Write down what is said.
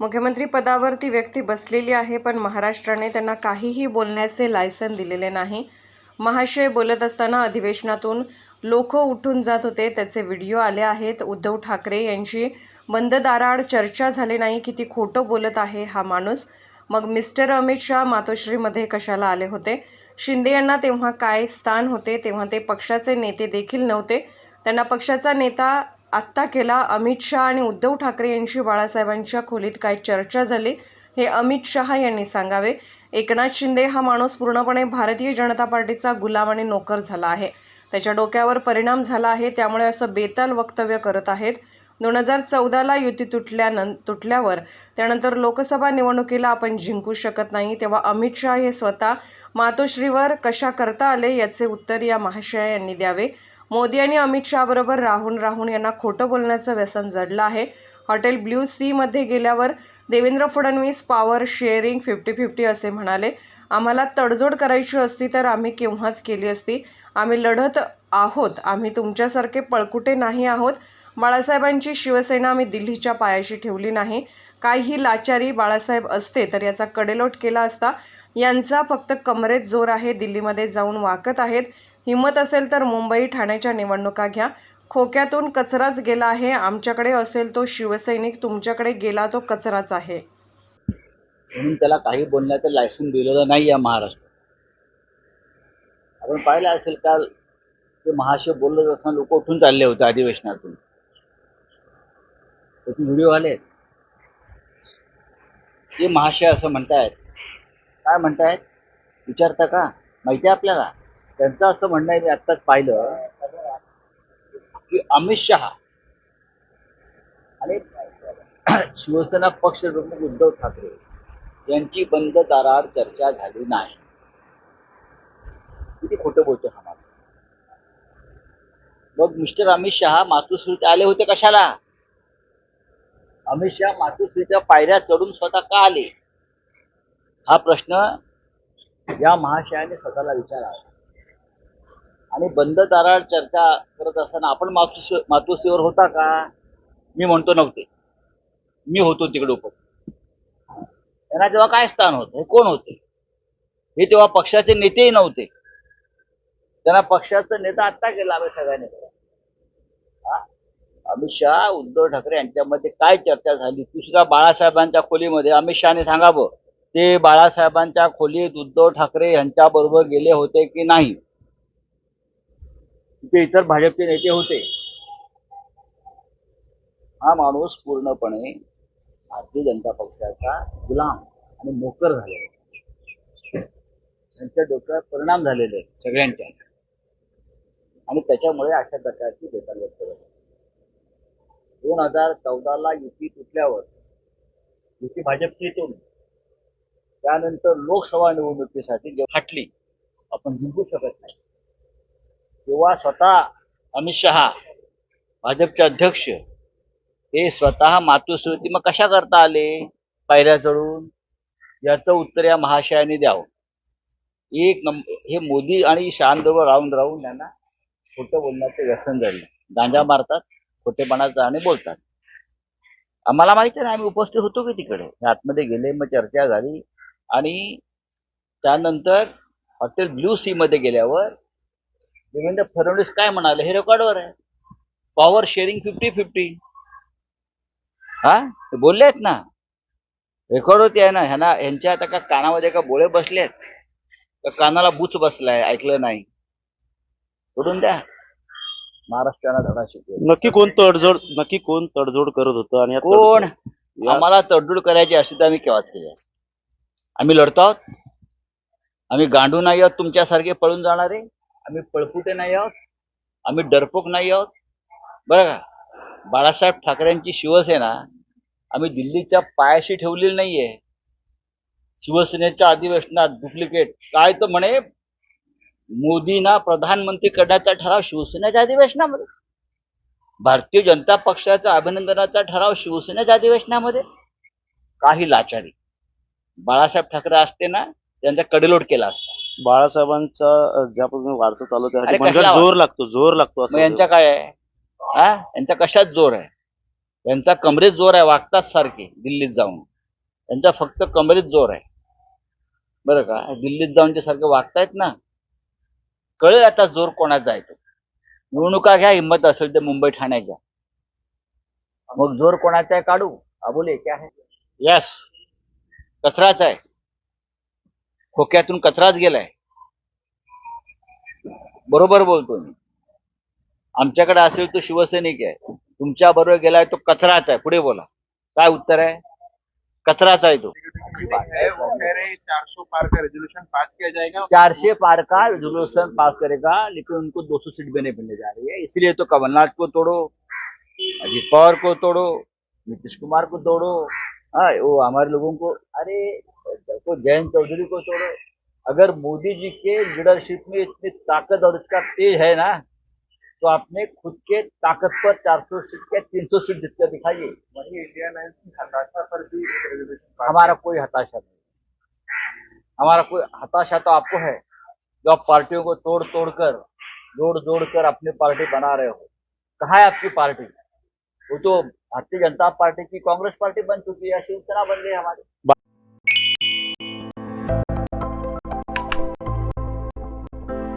मुख्यमंत्री पदावर ती व्यक्ती बसलेली आहे पण महाराष्ट्राने त्यांना काहीही बोलण्याचे लायसन दिलेले नाही. महाशय बोलत असताना अधिवेशनातून लोक उठून जात होते. त्याचे व्हिडिओ आले आहेत. उद्धव ठाकरे यांची बंद दाराआड चर्चा झाली नाही. की ती खोटं बोलत आहे हा माणूस. मग मिस्टर अमित शहा मातोश्रीमध्ये कशाला आले होते? शिंदे यांना तेव्हा काय स्थान होते? तेव्हा ते पक्षाचे नेते देखील नव्हते. त्यांना पक्षाचा नेता आत्ता केला अमित शहा आणि उद्धव ठाकरे यांची बाळासाहेबांच्या खोलीत काय चर्चा झाली हे अमित शहा यांनी सांगावे. एकनाथ शिंदे हा माणूस पूर्णपणे भारतीय जनता पार्टीचा गुलाम आणि नोकर झाला आहे. त्याच्या डोक्यावर परिणाम झाला आहे त्यामुळे असं बेताल वक्तव्य करत आहेत. दोन हजार चौदाला युती तुटल्यानं तुटल्यावर त्यानंतर लोकसभा निवडणुकीला आपण जिंकू शकत नाही तेव्हा अमित शहा हे स्वतः मातोश्रीवर कशा करता आले याचे उत्तर या महाशया यांनी द्यावे. मोदी आणि अमित शहाबरोबर राहून राहून यांना खोटं बोलण्याचं व्यसन जडलं आहे. हॉटेल ब्ल्यू सीमध्ये गेल्यावर Devendra Fadnavis power sharing fifty fifty असे म्हणाले. आम्हाला तडजोड करायची असती तर आम्ही केव्हाच केली असती? आम्ही लढत आहोत. आम्ही तुमच्यासारखे पळकुटे नाही आहोत. बाळासाहेबांची शिवसेना आम्ही दिल्लीच्या पायाशी ठेवली नाही. काही लाचारी बाळासाहेब असते तर याचा कडेलोट केला असता. यांचा फक्त कमरेत जोर आहे. दिल्लीमध्ये जाऊन वाकत आहेत. हिंमत असेल तर मुंबई ठाण्याच्या निवडणुका घ्या. खोक्यातून कचराच गेला आहे. आमच्याकडे असेल तो शिवसैनिक तुमच्याकडे गेला तो कचराच आहे. म्हणून त्याला काही बोलण्याचं लायसन दिलेलं नाही या महाराष्ट्रात. आपण पाहिलं असेल काल ते महाशय बोलत असताना लोक उठून चालले होते अधिवेशनातून. त्याचे व्हिडिओ आले ते महाशय असं म्हणतायत. काय म्हणतायत? विचारता का? माहिती आहे आपल्याला? त्यांचं असं म्हणणं आहे मी आत्ताच पाहिलं की अमित शहा आणि शिवसेना पक्ष प्रमुख उद्धव ठाकरे यांची बंद दारावर चर्चा झाली नाही. किती खोटं बोलतो हा मग मिस्टर अमित शहा मातोश्रीत आले होते कशाला? अमित शहा मातोश्रीच्या पायऱ्या चढून स्वतः का आले? हा प्रश्न या महाशयाने स्वतःला विचारावा. आणि बंद दाराआड चर्चा करत असताना आपण मातोश्री मातोश्रीवर होता का? मी म्हणतो नव्हते. मी होतो तिकडे उपस्थित. त्यांना तेव्हा काय स्थान होतं? हे कोण होते? हे तेव्हा पक्षाचे नेतेही नव्हते. त्यांना पक्षाचा नेता आत्ता केला आम्ही सगळ्यांनी. हा? अमित शहा उद्धव ठाकरे यांच्यामध्ये काय चर्चा झाली? दुसऱ्या बाळासाहेबांच्या खोलीमध्ये अमित शहाने सांगावं ते बाळासाहेबांच्या खोलीत उद्धव ठाकरे यांच्याबरोबर गेले होते की नाही? तिथे इतर भाजपचे नेते होते. हा माणूस पूर्णपणे भारतीय जनता पक्षाचा गुलाम आणि मोकर झालेला त्यांच्या डोक्यावर परिणाम झालेले आहेत सगळ्यांच्या. आणि त्याच्यामुळे अशा प्रकारची बेकार व्यक्त दोन हजार चौदाला युती तुटल्यावर युती भाजपची येतो त्यानंतर लोकसभा निवडणुकीसाठी जेव्हा हटली आपण जिंकू शकत नाही. किंवा स्वतः अमित शहा भाजपचे अध्यक्ष हे स्वतः मातृश्रुती मग कशा करता आले? पायऱ्या चढून? याचं उत्तर या महाशयाने द्यावं. एक नंबर हे मोदी आणि शहांबरोबर राहून राहून त्यांना खोटं बोलण्याचं व्यसन झालं. गांजा मारतात खोटेपणाचं आणि बोलतात. आम्हाला माहिती नाही ना आम्ही उपस्थित होतो की तिकडे? हे आतमध्ये गेले मग चर्चा झाली. आणि त्यानंतर हॉटेल ब्ल्यू सी मध्ये गेल्यावर देवेंद्र फडणवीस काय म्हणाले? हे रेकॉर्डवर आहे. पॉवर शेअरिंग फिफ्टी फिफ्टी हा? ते बोलले आहेत ना. रेकॉर्ड होती आहे ना. ह्यांना ह्यांच्या आता का कानामध्ये का बोळे बसले आहेत का कानाला बुच बसलाय? ऐकलं नाही. सोडून द्या. महाराष्ट्राला धडा शिकवेल नक्की कोण तडजोड नक्की कोण तडजोड करत होतं आणि या कोण? या- आम्हाला तडजोड करायची असती तर आम्ही केव्हाच केली असती? आम्ही लढतो आहोत? आम्ही गांडू नाही आहोत? तुमच्यासारखे पळून जाणारे? आम्ही पळपुटे नाही आहोत आम्ही डरपोक नाही आहोत. बरं का? बाळासाहेब ठाकरेंची शिवसेना आम्ही दिल्लीच्या पायाशी ठेवलेली नाहीये. शिवसेनेच्या अधिवेशनात डुप्लिकेट काय तर म्हणे मोदींना प्रधानमंत्री करण्याचा ठराव शिवसेनेच्या अधिवेशनामध्ये. भारतीय जनता पक्षाचा अभिनंदनाचा ठराव शिवसेनेच्या अधिवेशनामध्ये. काही लाचारी. बाळासाहेब ठाकरे असते ना त्यांचा कडेलोट केला असता. बाळासाहेबांचा अ, ज्या पद्धतीने वारसा चालू अरे त्यासाठी कशाला? जोर लागतो जोर लागतो मग असं यांच्या काय आहे? हा? यांचा कशात जोर आहे? यांचा कमरेत जोर आहे वागतात सारखे दिल्लीत जाऊन. त्यांचा फक्त कमरीत जोर आहे. बरं का? दिल्लीत जाऊन ते सारखं वागतायत ना कळेल आता जोर कोणाचा आहे तो. निवडणुका घ्या हिंमत असेल तर मुंबई ठाण्याच्या मग जोर कोणाचा आहे काढू? अबोले क्या है? यस कचराच आहे. खोक्यातून कचराच गेलाय. बरोबर बोलतो मी. आमच्याकडे असेल तो शिवसैनिक आहे. तुमच्या बरोबर गेलाय तो कचराच आहे. पुढे बोला. काय उत्तर आहे? कचराच आहे तो. चारशे पार का रेजोल्यूशन पास करेगा? लेकिन उनको 200 सीट भी नहीं मिलने जा रही है। इसलिए तो कमलनाथ को तोड़ो अजित पवार को तोड़ो नीतीश कुमार को तोड़ो। हाँ वो हमारे लोगों को अरे देखो जयंत चौधरी को छोड़ो। अगर मोदी जी के लीडरशिप में इतनी ताकत और इसका तेज है ना तो आपने खुद के ताकत पर 400 सीट के 300 सीट जीत कर दिखाइए वहीं इंडिया हताशा पर भी हमारा कोई हताशा नहीं। हमारा कोई हताशा तो आपको है जो आप पार्टियों को तोड़ तोड़ कर जोड़ जोड़ कर अपनी पार्टी बना रहे हो। कहा है आपकी पार्टी? वो तो भारतीय जनता पार्टी की कांग्रेस पार्टी बन चुकी है शिवसेना बन गई हमारी।